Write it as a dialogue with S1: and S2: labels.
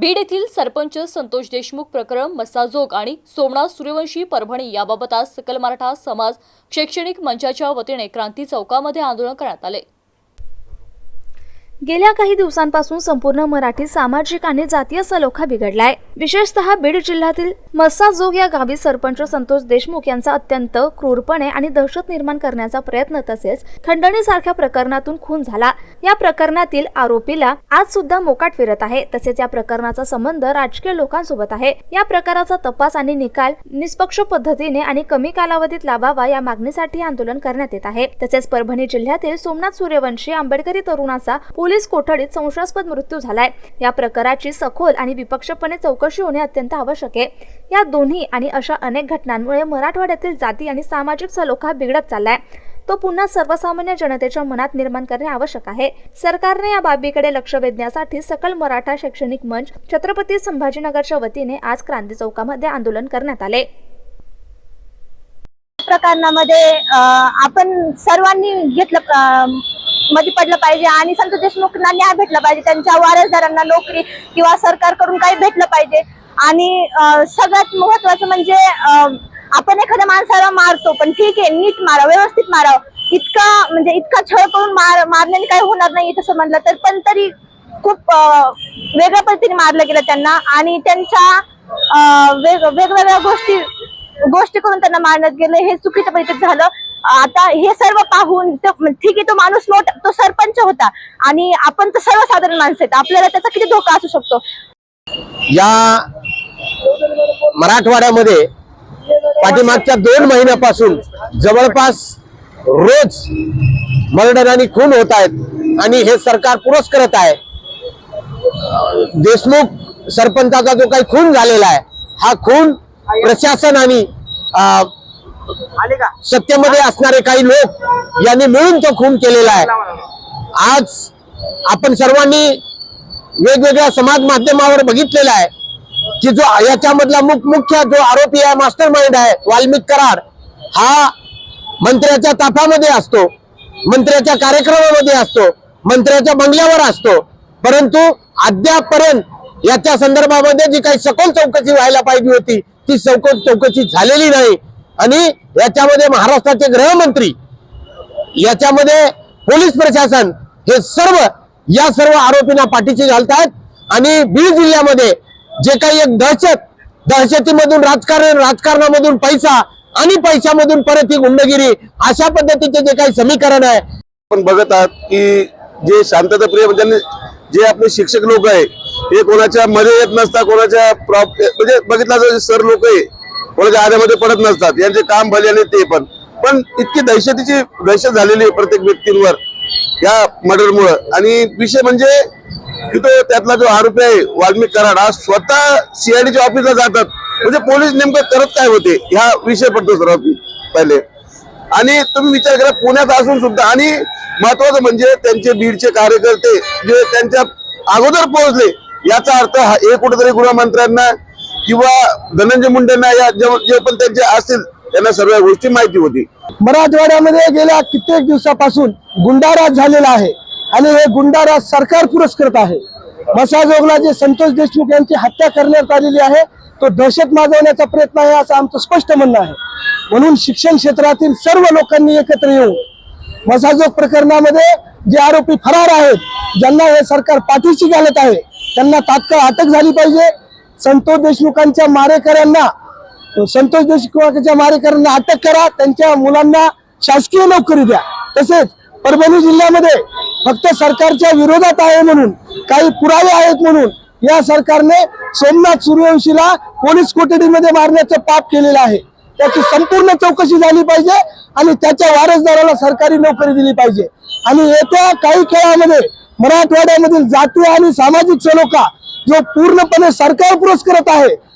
S1: बीड येथील सरपंच संतोष देशमुख प्रकरण मसाजोग आणि सोमनाथ सूर्यवंशी परभणी याबाबत आज सकल मराठा समाज शैक्षणिक मंचाच्या वतीने क्रांती चौकामध्ये आंदोलन करण्यात आले.
S2: गेल्या काही दिवसांपासून संपूर्ण मराठी सामाजिक आणि जातीय सलोखा बिघडलाय. विशेषतः बीड जिल्ह्यातील मस्साजोग या गावी सरपंच संतोष देशमुख यांचा अत्यंत क्रूरपणे आणि दहशत निर्माण करण्याचा प्रयत्न तसेच खंडणीसारख्या प्रकरणातून खून झाला. या प्रकरणातील आरोपीला आज सुद्धा मोकाट फिरत आहे. तसेच या प्रकरणाचा संबंध राजकीय लोकांसोबत आहे. या प्रकाराचा तपास आणि निकाल निष्पक्ष पद्धतीने आणि कमी कालावधीत लावावा या मागणीसाठी आंदोलन करण्यात येत आहे. तसेच परभणी जिल्ह्यातील सोमनाथ सूर्यवंशी आंबेडकरी तरुणाचा पोलीस कोठडीत संशयास्पद मृत्यू झालाय. या प्रकाराची सखोल आणि विपक्षपणे चौकशी होणे अत्यंत आवश्यक आहे. या दोन्ही आणि अशा अनेक घटनांमुळे मराठवाड्यातील जाती आणि सामाजिक सलोखा बिघडत चाललाय. तो पुन्हा सर्वसामान्य जनतेच्या मनात निर्माण करणे आवश्यक आहे. सरकारने या बाबीकडे लक्ष वेधण्यासाठी सकल मराठा शैक्षणिक मंच छत्रपती संभाजीनगरच्या वतीने आज क्रांती चौकामध्ये आंदोलन करण्यात आले.
S3: प्रकरणामध्ये आपण सर्वांनी घेतलं मध्ये पडलं पाहिजे आणि संत देशमुखांना न्याय भेटला पाहिजे. त्यांच्या वारसदारांना नोकरी किंवा सरकारकडून काही भेटलं पाहिजे. आणि सगळ्यात महत्वाचं म्हणजे आपण एखाद्या माणसाला मारतो पण ठीक आहे नीट मारा व्यवस्थित मारा इतका म्हणजे इतका छळ करून मार मारण्याने काही होणार नाही तसं म्हणलं तर पण तरी खूप वेगळ्या पद्धतीने मारलं गेलं त्यांना आणि त्यांच्या वेगवेगळ्या गोष्टी गोष्टी करून त्यांना मारण्यात गेलं. हे चुकीच्या पद्धतीत झालं. आता हे सर्व पाहून म्हणजे ठीक आहे तो माणूस मोठा तो सरपंच होता. आणि आपण तर सर्वसाधारण माणसं आहेत. आपल्याला त्याचा किती धोका असू शकतो?
S4: या मराठवाड्यामध्ये पाठीमागच्या दोन महिन्यापासून जवळपास रोज मर्डर आणि खून होत आहेत आणि हे सरकार पुरस्करत आहे. देशमुख सरपंचाचा जो काही खून झालेला आहे हा खून प्रशासन आणि अं, सत्तेमध्ये असणारे काही लोक यांनी मिळून तो खून केलेला आहे. आज आपण सर्वांनी वेगवेगळ्या समाज माध्यमावर बघितलेला आहे. की जो याच्यामधला मुख मुख्य जो आरोपी आहे मास्टर माइंड आहे वाल्मिक कराड हा मंत्र्याच्या ताफामध्ये असतो मंत्र्याच्या कार्यक्रमामध्ये असतो मंत्र्याच्या बंगल्यावर असतो. परंतु अद्यापपर्यंत याच्या संदर्भामध्ये जी काही सखोल चौकशी व्हायला पाहिजे होती ती सखोल चौकशी झालेली नाही. आणि याच्यामध्ये महाराष्ट्राचे गृहमंत्री याच्यामध्ये पोलीस प्रशासन हे सर्व या सर्व आरोपींना पाठीशी घालतायत. आणि बीड जिल्ह्यामध्ये जे काही एक दहशत दहशतीमधून राजकारण राजकारणामधून पैसा आणि पैशामधून परत ही गुंडगिरी अशा पद्धतीचे जे काही समीकरण आहे.
S5: आपण बघत आहात की जे शांतताप्रिय म्हणजे जे आपले शिक्षक लोक आहे हे कोणाच्या मध्ये येत नसतात कोणाच्या प्रॉप म्हणजे बघितलं सर लोक आहे कोणाच्या आधामध्ये पडत नसतात यांचे काम भले आणि ते पण. पण इतकी दहशतीची दहशत झालेली आहे प्रत्येक व्यक्तींवर या मर्डरमुळं आणि विषय म्हणजे तिथं त्यातला जो आरोपी आहे वाल्मिक कराड हा स्वतः सीआयडीच्या ऑफिसला जातात. म्हणजे पोलीस नेमकं करत काय होते? ह्या विषय पडतो सर्वात पहिले. आणि तुम्ही विचार करा पुण्यात असून सुद्धा आणि महत्वाचं म्हणजे त्यांचे बीडचे कार्यकर्ते जे त्यांच्या अगोदर पोहोचले याचा अर्थ हा हे कुठेतरी गृहमंत्र्यांना किंवा धनंजय मुंडेंना या जे पण त्यांचे असतील त्यांना सर्व गोष्टी माहिती होती.
S4: मराठवाड्यामध्ये गेल्या कित्येक दिवसापासून गुंडाराज झालेला आहे. आणि हे गुंडाराज सरकार पुरस्कृत आहे. मसाजोगला जे संतोष देशमुख यांची हत्या करण्यात आलेली आहे. तो दहशत माजवण्याचा प्रयत्न आहे असं आमचं स्पष्ट म्हणणं आहे. म्हणून शिक्षण क्षेत्रातील सर्व लोकांनी एकत्र येऊन मसाजोग प्रकरणामध्ये जे आरोपी फरार आहेत ज्यांना हे सरकार पाठीशी घालत आहे त्यांना तात्काळ अटक झाली पाहिजे. संतोष देशमुखांच्या मारेकऱ्यांना संतोष देशमुखांच्या मारेकऱ्यांना अटक करा. त्यांच्या मुलांना शासकीय नोकरी द्या. तसेच परभणी जिल्ह्यामध्ये फक्त सरकारच्या विरोधात आहे म्हणून काही पुरावे आहेत म्हणून या सरकारने सोमनाथ सूर्यवंशीला पोलीस कोठडीमध्ये मारण्याचं पाप केलेलं आहे. त्याची संपूर्ण चौकशी झाली पाहिजे आणि त्याच्या वारसदाराला सरकारी नोकरी दिली पाहिजे. आणि येत्या काही खेळामध्ये मराठवाड्यामधील जातीय आणि सामाजिक सलोखा जो पूर्णपणे सरकार पुरस्कृत आहे